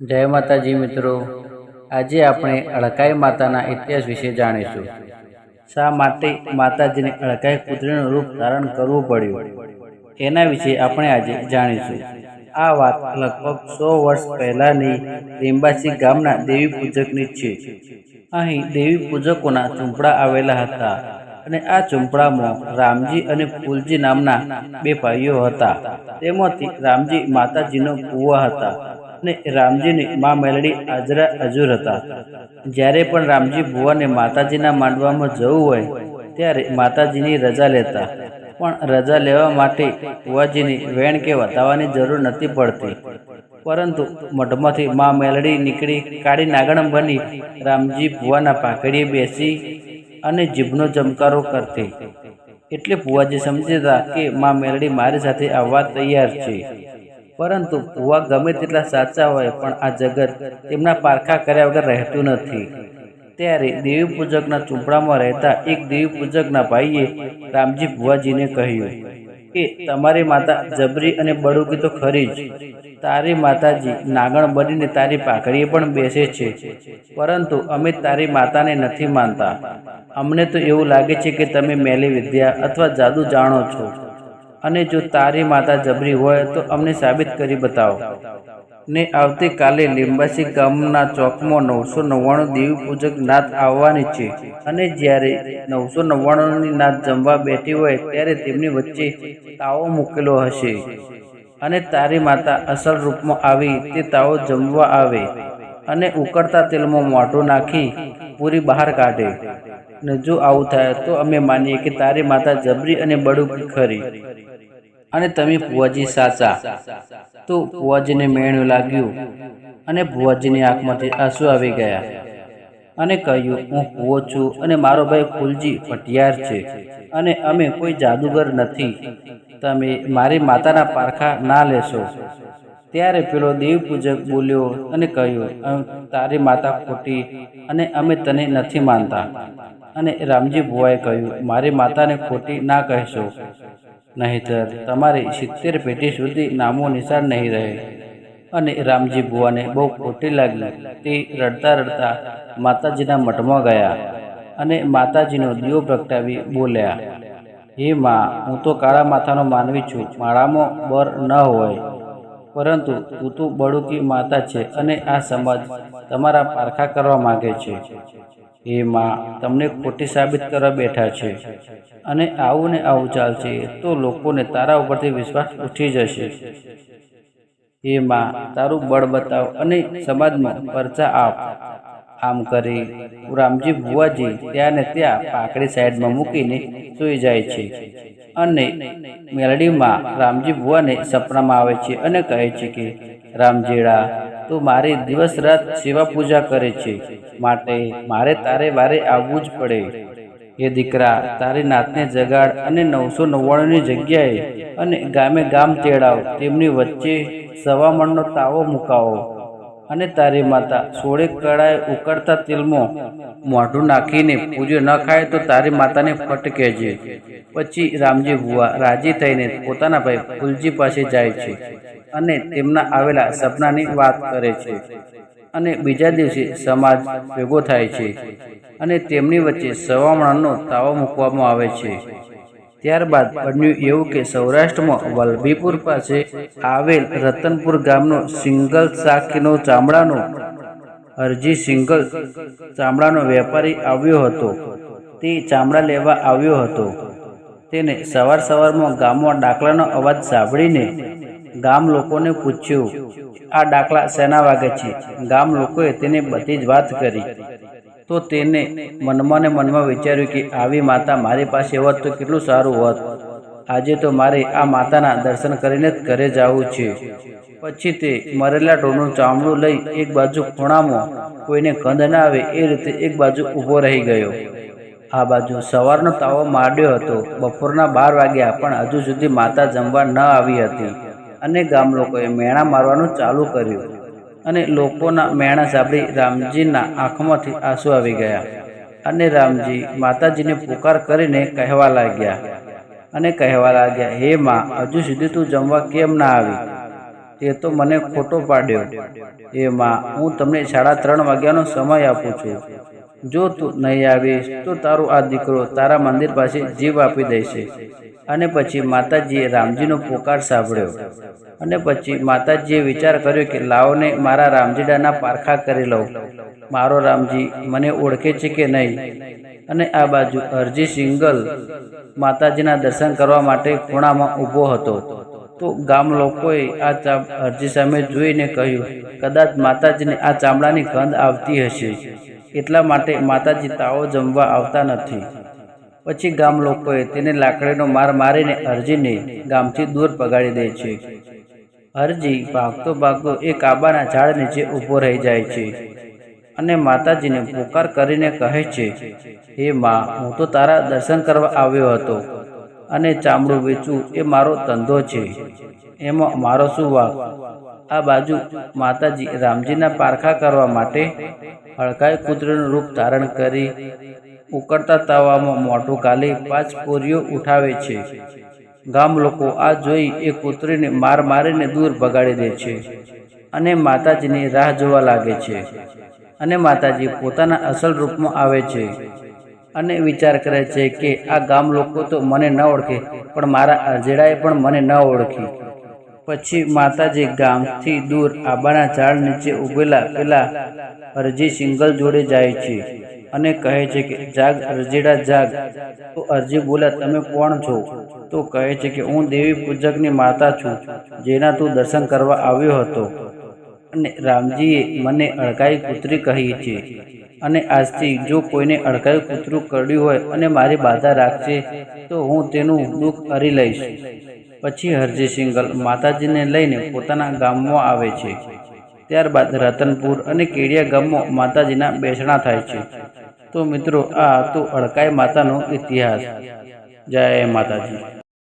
જય માતાજી મિત્રો. આજે આપણે અળકાઈ માતાના ઇતિહાસ વિશે જાણીશું. શા માટે માતાજીને અળકાઈ પુત્રીનું રૂપ ધારણ કરવું પડ્યું? એના વિશે આપણે આજે જાણીશું. આ વાત લગભગ સો વર્ષ પહેલાંની લીંબાસી ગામના દેવી પૂજકની છે. અહીં દેવી પૂજકોના ચૂંપડા આવેલા હતા અને આ ચૂંપડામાં રામજી અને ફૂલજી નામના બે ભાઈઓ હતા. તેમાંથી રામજી માતાજીનો કુવા હતા. અને રામજીની મા મેલડી આજરા હજુર હતા. જ્યારે પણ રામજી ભુવાને માતાજીના માંડવામાં જવું હોય, ત્યારે માતાજીની રજા લેતા. પણ રજા લેવા માટે ભુવાજીની વેણ કે વતાવવાની જરૂર નથી પડતી. પરંતુ મઢમાંથી મા મેલડી નીકળી કાળી નાગણ બની રામજી ભુવાના પાકડીએ બેસી અને જીભનો ચમકારો કરતી. એટલે ભુવાજી સમજતા કે મા મેલડી મારી સાથે આવવા તૈયાર છે. પરંતુ ભુવા ગમે તેટલા સાચા હોય પણ આ જગત તેમના પારખા કર્યા વગર રહેતું નથી. ત્યારે દેવી પૂજકના ચૂંપડામાં રહેતા એક દેવી પૂજકના ભાઈએ રામજી ભુવાજીને કહ્યું કે, તમારી માતા જબરી અને બડુકી તો ખરી જ. તારી માતાજી નાગણ બનીને તારી પાઘડીએ પણ બેસે છે. પરંતુ અમે તારી માતાને નથી માનતા. અમને તો એવું લાગે છે કે તમે મેલી વિદ્યા અથવા જાદુ જાણો છો. અને જો તારી માતા જબરી હોય તો અમને સાબિત કરી બતાવો. ને આવતીકાલે લીંબાસી ગામના ચોકમાં નવસો નવ્વાણું દેવી પૂજક નાથ આવવાની છે. અને જ્યારે નવસો નવ્વાણુંની નાથ જમવા બેઠી હોય ત્યારે તેમની વચ્ચે તાવો મૂકેલો હશે. અને તારી માતા અસલ રૂપમાં આવી તે તાવો જમવા આવે. અને ઉકળતા તેલમાં મોઢું નાખી પૂરી બહાર કાઢે. ને જો આવું થાય તો અમે માનીએ કે તારી માતા જબરી અને બડુકી ખરી અને તમે ભુવાજી સાચા. તો ભુવાજીને મેણું લાગ્યું અને ભુવાજીની આંખમાંથી આંસુ આવી ગયા અને કહ્યું, હું ભુવો છું અને મારો ભાઈ ફૂલજી ભટિયાર છે અને અમે કોઈ જાદુગર નથી. તમે મારી માતાના પારખા ના લેશો. ત્યારે પેલો દેવ પૂજક બોલ્યો અને કહ્યું તારી માતા ખોટી અને અમે તને નથી માનતા. અને રામજી ભુવાએ કહ્યું, મારી માતાને ખોટી ના કહેશો. નહીંતર તમારી સિત્તેર પેઢી સુધી નામો નિશાન નહીં રહે. અને રામજી ભુવાને બહુ ખોટી લાગી. તે રડતા રડતા માતાજીના મઠમાં ગયા અને માતાજીનો દીવો પ્રગટાવી બોલ્યા, હે માં, હું તો કાળા માથાનો માનવી છું. માળામાં બર ન હોય. પરંતુ તું તો બળુકી માતા છે અને આ સમાજ તમારા પારખા કરવા માગે છે. હે માં તમને ખોટી સાબિત કરવા બેઠા છે. અને આવું ને આવું ચાલશે તો લોકોને તારા ઉપરથી વિશ્વાસ ઉઠી જશે. હે માં તારું બળ બતાવ અને સમાજમાં પરચા આપ. આમ કરી રામજી ભુવાજી ત્યાં ને ત્યાં પાકડી સાઈડમાં મૂકીને સૂઈ જાય છે. અને મેલડીમાં રામજી ભુવાને સપનામાં આવે છે અને કહે છે કે, રામજીડા તું મારી દિવસ રાત સેવા પૂજા કરે છે. માટે મારે તારે વારે આવવું જ પડે. એ દીકરા, તારી નાતને જગાડ અને નવસો નવ્વાણુંની જગ્યાએ અને ગામે ગામ તેડાવ. તેમની વચ્ચે સવામણનો તાવો મુકાવો. અને તારી માતા સોળે કળાએ ઉકળતા તેલમાં મોઢું નાખીને પૂજો ન ખાય તો તારી માતાને ફટ કહેજે. પછી રામજી ભુવા રાજી થઈને પોતાના ભાઈ ફૂલજી પાસે જાય છે અને તેમના આવેલા સપનાની વાત કરે છે. અને બીજા દિવસે સમાજ ભેગો થાય છે અને તેમની વચ્ચે સવામણનો તાવો મૂકવામાં આવે છે. ત્યારબાદ બન્યું એવું કે સૌરાષ્ટ્રમાં વલભીપુર પાસે આવેલ રતનપુર ગામનો સિંગલ સાકીનો ચામડાનો અરજી સિંગલ ચામડાનો વેપારી આવ્યો હતો. તે ચામડા લેવા આવ્યો હતો. તેને સવાર સવારમાં ગામમાં ડાકલાનો અવાજ સાંભળીને ગામ લોકોને પૂછ્યું, આ ડાકલા શેના વાગે છે? ગામ લોકોએ તેને બધી જ વાત કરી. તો તેને મનમાં ને મનમાં વિચાર્યું કે આવી માતા મારી પાસે હોત તો કેટલું સારું હોત. આજે તો મારે આ માતાના દર્શન કરીને જ ઘરે જવું છે. પછી તે મરેલા ઢોરનું ચામડું લઈ એક બાજુ ખૂણામાં કોઈને કંદ ના આવે એ રીતે એક બાજુ ઊભો રહી ગયો. આ બાજુ સવારનો તાવો માંડ્યો હતો. બપોરના બાર વાગ્યા પણ હજુ સુધી માતા જમવા ન આવી હતી. અને ગામ લોકોએ મેણા મારવાનું ચાલુ કર્યું. અને લોકોના મેણા સાંભળી રામજીના આંખમાંથી આંસુ આવી ગયા અને રામજી માતાજીને પુકાર કરીને કહેવા લાગ્યા અને કહેવા લાગ્યા, હે માં, હજુ સુધી તું જમવા કેમ ના આવી? તે તો મને ખોટો પાડ્યો. હે માં, હું તમને સાડા ત્રણ વાગ્યાનો સમય આપું છું. જો તું નહીં આવીશ તો તારો આ દીકરો તારા મંદિર પાસે જીવ આપી દેશે અને પછી માતાજીએ રામજીનો પોકાર સાંભળ્યો. અને પછી માતાજીએ વિચાર કર્યો કે લાવને મારા રામજીડાના પારખા કરી લઉં. મારો રામજી મને ઓળખે છે કે નહીં? અને આ બાજુ અરજી સિંગલ માતાજીના દર્શન કરવા માટે ખૂણામાં ઊભો હતો. તો ગામ લોકોએ આ ચામ અરજી સામે જોઈને કહ્યું, કદાચ માતાજીને આ ચામડાની ગંધ આવતી હશે. એટલા માટે માતાજી તાવો જમવા આવતા નથી. પછી ગામ લોકોએ તેને લાકડીનો માર મારીને અરજીને ગામથી દૂર પગાડી દે છે. અરજી ભાગતો ભાગતો એ કાબાના ઝાડ નીચે ઊભો રહી જાય છે અને માતાજીને પોકાર કરીને કહે છે, હે માં, હું તો તારા દર્શન કરવા આવ્યો હતો અને ચામડું વેચવું એ મારો ધંધો છે. એમાં મારો શું વાક? આ બાજુ માતાજી રામજીના પારખા કરવા માટે હળકાઈ કૂતરીનું રૂપ ધારણ કરી ઉકળતા તાવામાં મોઢું ગાલી પાંચ પોરીઓ ઉઠાવે છે. ગામ લોકો આ જોઈ એ કૂતરીને માર મારીને દૂર ભગાડી દે છે અને માતાજીની રાહ જોવા લાગે છે. અને માતાજી પોતાના અસલ રૂપમાં આવે છે અને વિચાર કરે છે કે આ ગામ લોકો તો મને ન ઓળખે, પણ મારા અજેડાએ પણ મને ન ઓળખી. પછી માતાજી ગામથી દૂર આંબાના ઝાડ નીચે ઉભેલા પેલા હરજી સિંગલ જોડે જાય છે. અને કહે છે કે, જાગ અરજીડા, જાગ. તો અરજી બોલા તમે કોણ છો? તો કહે છે કે, હું દેવી પૂજકની માતા છું, જેના તું દર્શન કરવા આવ્યો હતો. અને રામજીએ, મને અડકાઈ કૂતરી કહી છે. અને આજથી, જો કોઈને અડકાયું કૂતરું કર્યું હોય અને મારી બાધા રાખશે, તો હું તેનું દુઃખ હરી લઈશ. પછી હરજી સિંગલ માતાજીને લઈને પોતાના ગામમાં આવે છે. ત્યારબાદ રતનપુર અને કેડિયા ગામમાં માતાજીના બેસણા થાય છે. તો મિત્રો, આ હતો અડકાઈ માતાનો ઇતિહાસ. જય માતાજી.